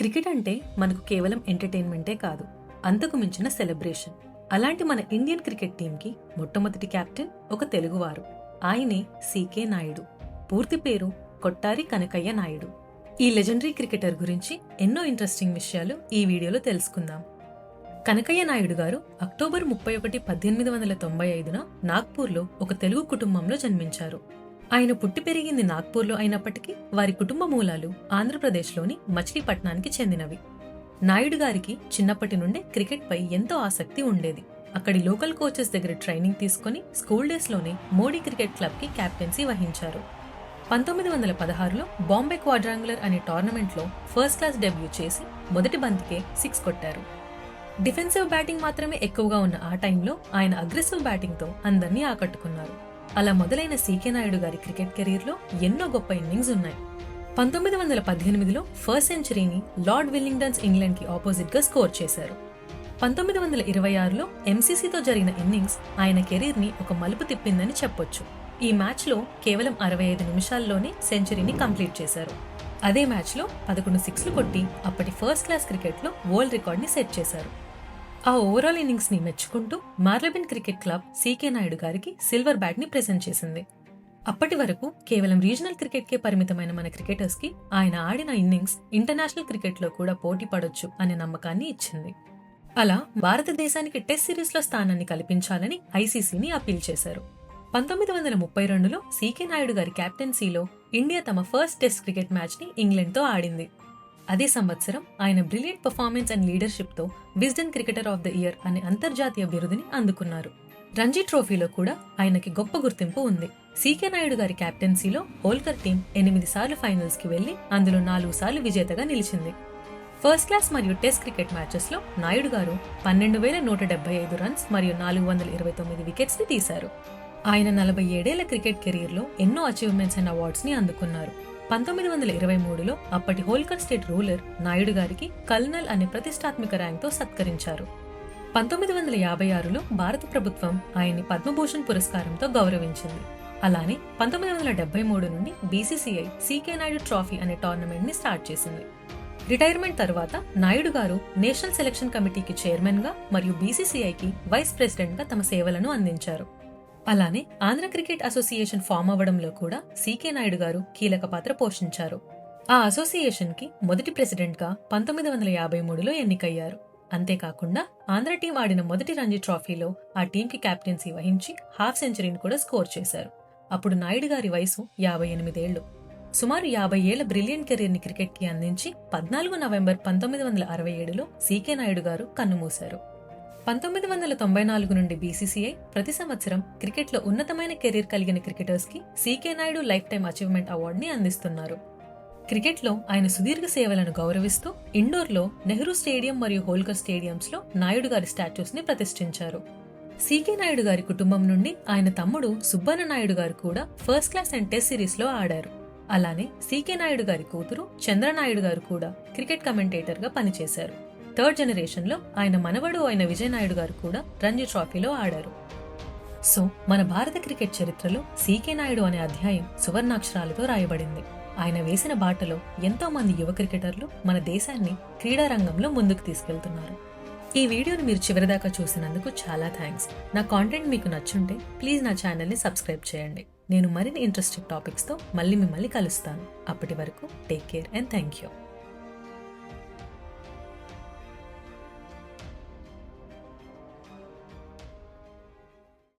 Cricket అంటే మనకు కేవలం ఎంటర్టైన్మెంటే కాదు అంతకు మించిన సెలబ్రేషన్. అలాంటి మన ఇండియన్ క్రికెట్ టీంకి మొట్టమొదటి కెప్టెన్ ఒక తెలుగువారు. ఆయనే సీకే నాయుడు. పూర్తి పేరు కొట్టారి కనకయ్య నాయుడు. ఈ లెజెండరీ క్రికెటర్ గురించి ఎన్నో ఇంట్రెస్టింగ్ విషయాలు ఈ వీడియోలో తెలుసుకుందాం. కనకయ్య నాయుడు గారు అక్టోబర్ ముప్పై ఒకటి పద్దెనిమిది వందల తొంభై ఐదున నాగ్పూర్లో ఒక తెలుగు కుటుంబంలో జన్మించారు. ఆయన పుట్టి పెరిగింది నాగ్పూర్లో అయినప్పటికీ వారి కుటుంబ మూలాలు ఆంధ్రప్రదేశ్లోని మచిలీపట్నానికి చెందినవి. నాయుడు గారికి చిన్నప్పటి నుండే క్రికెట్పై ఎంతో ఆసక్తి ఉండేది. అక్కడి లోకల్ కోచెస్ దగ్గర ట్రైనింగ్ తీసుకుని స్కూల్ డేస్లోనే మోడీ క్రికెట్ క్లబ్కి క్యాప్టెన్సీ వహించారు. పంతొమ్మిది వందల పదహారులో బాంబే క్వాడ్రాంగులర్ అనే టోర్నమెంట్లో ఫస్ట్ క్లాస్ డెబ్యూ చేసి మొదటి బంతికే సిక్స్ కొట్టారు. డిఫెన్సివ్ బ్యాటింగ్ మాత్రమే ఎక్కువగా ఉన్న ఆ టైంలో ఆయన అగ్రెసివ్ బ్యాటింగ్తో అందరినీ ఆకట్టుకున్నారు. అలా మొదలైన సీకే నాయుడు గారి క్రికెట్ కెరీర్లో ఎన్నో గొప్ప ఇన్నింగ్స్ ఉన్నాయి. పంతొమ్మిది వందల పద్దెనిమిదిలో ఫస్ట్ సెంచరీని లార్డ్ విల్లింగ్టన్స్ ఇంగ్లాండ్కి ఆపోజిట్గా స్కోర్ చేశారు. పంతొమ్మిది వందల ఇరవై ఆరులో ఎంసీసీతో జరిగిన ఇన్నింగ్స్ ఆయన కెరీర్ని ఒక మలుపు తిప్పిందని చెప్పొచ్చు. ఈ మ్యాచ్లో కేవలం అరవై ఐదు నిమిషాల్లోనే సెంచరీని కంప్లీట్ చేశారు. అదే మ్యాచ్లో పదకొండు సిక్స్లు కొట్టి అప్పటి ఫస్ట్ క్లాస్ క్రికెట్లో వరల్డ్ రికార్డ్ని సెట్ చేశారు. ఆ ఓవరాల్ ఇన్నింగ్స్ని మెచ్చుకుంటూ Marylebone cricket club C K Nayudu గారికి సిల్వర్ బ్యాట్ని ప్రెజెంట్ చేసింది. అప్పటి వరకు కేవలం రీజనల్ క్రికెట్ కే పరిమితమైన మన క్రికెటర్స్కి ఆయన ఆడిన ఇన్నింగ్స్ ఇంటర్నేషనల్ క్రికెట్లో కూడా పోటీ పడొచ్చు అనే నమ్మకాన్ని ఇచ్చింది. అలా భారతదేశానికి టెస్ట్ సిరీస్లో స్థానాన్ని కల్పించాలని ఐసీసీని అప్పీల్ చేశారు. పంతొమ్మిది వందల ముప్పై రెండులో సీకే నాయుడు గారి కెప్టెన్సీలో ఇండియా తమ ఫస్ట్ టెస్ట్ క్రికెట్ మ్యాచ్ని ఆడింది. అదే సంవత్సరం ఆయన brilliant performance and లీడర్షిప్తో Wisden cricketer of the year అనే అంతర్జాతీయ బిరుదుని అందుకున్నారు. రంజీ ట్రోఫీలో కూడా ఆయనకి గొప్ప గుర్తింపు ఉంది. సీకే నాయుడు గారి కెప్టెన్సీలో హోల్కర్ టీం ఎనిమిది సార్లు ఫైనల్స్కి వెళ్ళి అందులో నాలుగు సార్లు విజేతగా నిలిచింది. ఫస్ట్ క్లాస్ మరియు టెస్ట్ క్రికెట్ మ్యాచెస్లో నాయుడు గారు పన్నెండు వేల నూట డెబ్బై ఐదు రన్స్ మరియు నాలుగు వందల ఇరవై తొమ్మిది వికెట్స్ని తీశారు. ఆయన నలభై ఏడేళ్ళ క్రికెట్ కెరీర్లో ఎన్నో అచీవ్మెంట్స్ అండ్ అవార్డ్స్ని అందుకున్నారు. పంతొమ్మిది వందల ఇరవై మూడులో అప్పటి హోల్కర్ స్టేట్ రూలర్ నాయుడు గారికి కల్నల్ అనే ప్రతిష్టాత్మక ర్యాంక్తో సత్కరించారు. పంతొమ్మిది వందల యాభై ఆరులో భారత ప్రభుత్వం ఆయన్ని పద్మభూషణ్ పురస్కారంతో గౌరవించింది. అలానే పంతొమ్మిది వందల డెబ్బై మూడు నుండి బీసీసీఐ సీకే నాయుడు ట్రాఫీ అనే టోర్నమెంట్ని స్టార్ట్ చేసింది. రిటైర్మెంట్ తర్వాత నాయుడు గారు నేషనల్ సెలక్షన్ కమిటీకి చైర్మన్గా మరియు బీసీసీఐకి వైస్ ప్రెసిడెంట్గా తమ సేవలను అందించారు. అలానే ఆంధ్ర క్రికెట్ అసోసియేషన్ ఫామ్ అవ్వడంలో కూడా సీకే నాయుడు గారు కీలక పాత్ర పోషించారు. ఆ అసోసియేషన్కి మొదటి ప్రెసిడెంట్గా పంతొమ్మిది వందల యాభై మూడులో ఎన్నికయ్యారు. అంతేకాకుండా ఆంధ్ర టీం ఆడిన మొదటి రంజీ ట్రోఫీలో ఆ టీంకి కెప్టెన్సీ వహించి హాఫ్ సెంచరీని కూడా స్కోర్ చేశారు. అప్పుడు నాయుడు గారి వయసు యాభై ఎనిమిదేళ్ళు సుమారు యాభై ఏళ్ళ బ్రిలియంట్ కెరీర్ని క్రికెట్కి అందించి పద్నాలుగు నవంబర్ పంతొమ్మిది వందల అరవై ఏడులో సీకే నాయుడు గారు కన్నుమూశారు. పంతొమ్మిది వందల తొంభై నాలుగు నుండి బీసీసీఐ ప్రతి సంవత్సరం క్రికెట్లో ఉన్నతమైన కెరీర్ కలిగిన క్రికెటర్స్కి C K Nayudu life time achievement అవార్డుని అందిస్తున్నారు. క్రికెట్లో ఆయన సుదీర్ఘ సేవలను గౌరవిస్తూ ఇండోర్లో నెహ్రూ స్టేడియం మరియు హోల్కర్ స్టేడియంస్లో నాయుడు గారి స్టాచ్యూస్ని ప్రతిష్ఠించారు సీకే నాయుడు గారి కుటుంబం నుండి ఆయన తమ్ముడు సుబ్బన్న నాయుడు గారు కూడా ఫస్ట్ క్లాస్ అండ్ టెస్ట్ సిరీస్లో ఆడారు. అలానే సీకే నాయుడు గారి కూతురు చంద్రనాయుడు గారు కూడా క్రికెట్ కమెంటేటర్గా పనిచేశారు. థర్డ్ జనరేషన్లో ఆయన మనవడు అయిన విజయనాయుడు గారు కూడా రంజీ ట్రోఫీలో ఆడారు. సో మన భారత క్రికెట్ చరిత్రలో సీకే నాయుడు అనే అధ్యాయం సువర్ణాక్షరాలతో రాయబడింది. ఆయన వేసిన బాటలో ఎంతో మంది యువ క్రికెటర్లు మన దేశాన్ని క్రీడా రంగంలో ముందుకు తీసుకెళ్తున్నారు. ఈ వీడియోని మీరు చివరిదాకా చూసినందుకు చాలా థ్యాంక్స్. నా కాంటెంట్ మీకు నచ్చుంటే ప్లీజ్ నా ఛానల్ని సబ్స్క్రైబ్ చేయండి. నేను మరిన్ని ఇంట్రెస్టింగ్ టాపిక్స్తో మళ్ళీ మిమ్మల్ని కలుస్తాను. అప్పటి వరకు take care and thank you